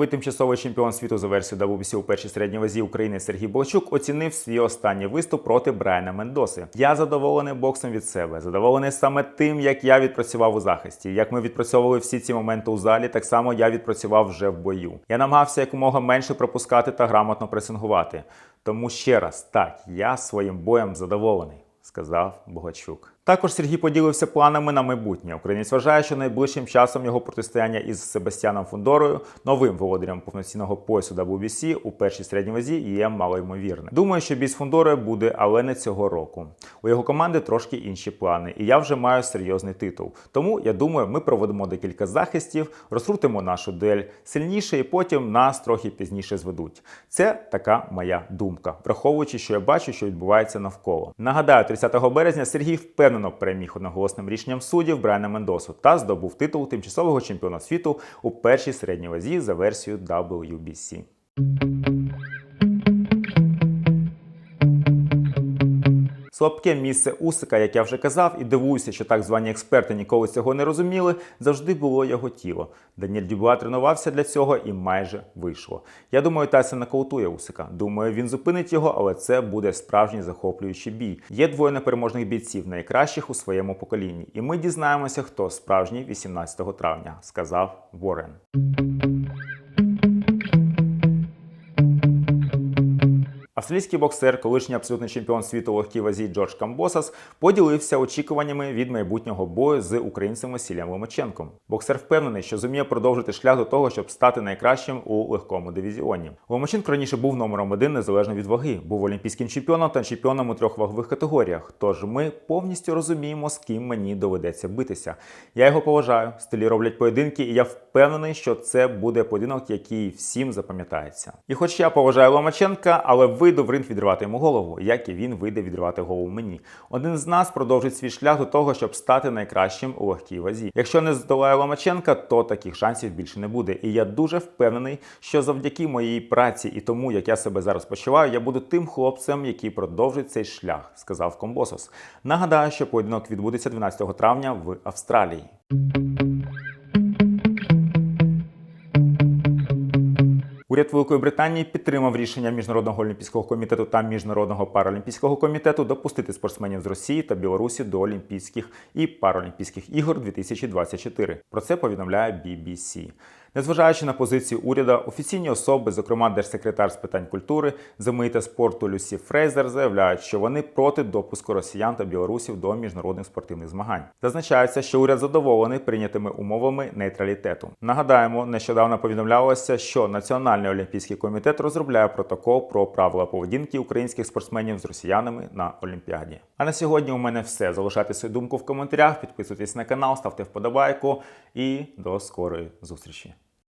Новий тимчасовий чемпіон світу за версією WBC у першій середній вазі України Сергій Болчук оцінив свій останній виступ проти Брайана Мендоси. Я задоволений боксом від себе, задоволений саме тим, як я відпрацював у захисті. Як ми відпрацьовували всі ці моменти у залі, так само я відпрацював вже в бою. Я намагався якомога менше пропускати та грамотно пресингувати. Тому ще раз, так, я своїм боєм задоволений, сказав Богачук. Також Сергій поділився планами на майбутнє. Українець вважає, що найближчим часом його протистояння із Себастьяном Фундорою, новим володарем повноцінного поясу WBC у першій середній вазі, є малоймовірним. Думаю, що бій з Фундорою буде, але не цього року. У його команди трошки інші плани, і я вже маю серйозний титул. Тому я думаю, ми проведемо декілька захистів, розкрутимо нашу дуель сильніше, і потім нас трохи пізніше зведуть. Це така моя думка, враховуючи, що я бачу, що відбувається навколо. Нагадаю, 30 березня Сергій впевнено переміг одноголосним рішенням суддів Брайана Мендосу та здобув титул тимчасового чемпіона світу у першій середній вазі за версією WBC. Слабке місце Усика, як я вже казав, і дивуюся, що так звані експерти ніколи цього не розуміли, завжди було його тіло. Даніель Дюбуа тренувався для цього і майже вийшло. Я думаю, Тайсон нокаутує Усика. Думаю, він зупинить його, але це буде справжній захоплюючий бій. Є двоє непереможних бійців, найкращих у своєму поколінні. І ми дізнаємося, хто справжній 18 травня, сказав Ворен. Австралійський боксер, колишній абсолютний чемпіон світу легкій вазі Джордж Камбосас, поділився очікуваннями від майбутнього бою з українцем Василієм Ломаченком. Боксер впевнений, що зуміє продовжити шлях до того, щоб стати найкращим у легкому дивізіоні. Ломаченко раніше був номером один незалежно від ваги, був олімпійським чемпіоном та чемпіоном у трьох вагових категоріях. Тож ми повністю розуміємо, з ким мені доведеться битися. Я його поважаю, стилі роблять поєдинки, і я впевнений, що це буде поєдинок, який всім запам'ятається. І хоч я поважаю Ломаченка, але вийду в ринг відривати йому голову, як і він вийде відривати голову мені. Один з нас продовжить свій шлях до того, щоб стати найкращим у легкій вазі. Якщо не здолає Ломаченка, то таких шансів більше не буде. І я дуже впевнений, що завдяки моїй праці і тому, як я себе зараз почуваю, я буду тим хлопцем, який продовжить цей шлях, сказав Комбосос. Нагадаю, що поєдинок відбудеться 12 травня в Австралії. Уряд Великої Британії підтримав рішення Міжнародного олімпійського комітету та Міжнародного паралімпійського комітету допустити спортсменів з Росії та Білорусі до Олімпійських і Паралімпійських ігор 2024. Про це повідомляє BBC. Незважаючи на позицію уряду, офіційні особи, зокрема держсекретар з питань культури, ЗМІ та спорту Люсі Фрейзер, заявляють, що вони проти допуску росіян та білорусів до міжнародних спортивних змагань. Зазначається, що уряд задоволений прийнятими умовами нейтралітету. Нагадаємо, нещодавно повідомлялося, що Національний олімпійський комітет розробляє протокол про правила поведінки українських спортсменів з росіянами на Олімпіаді. А на сьогодні у мене все. Залишайте свою думку в коментарях, підписуйтесь на канал, ставте вподобайку і до скорої зустрічі.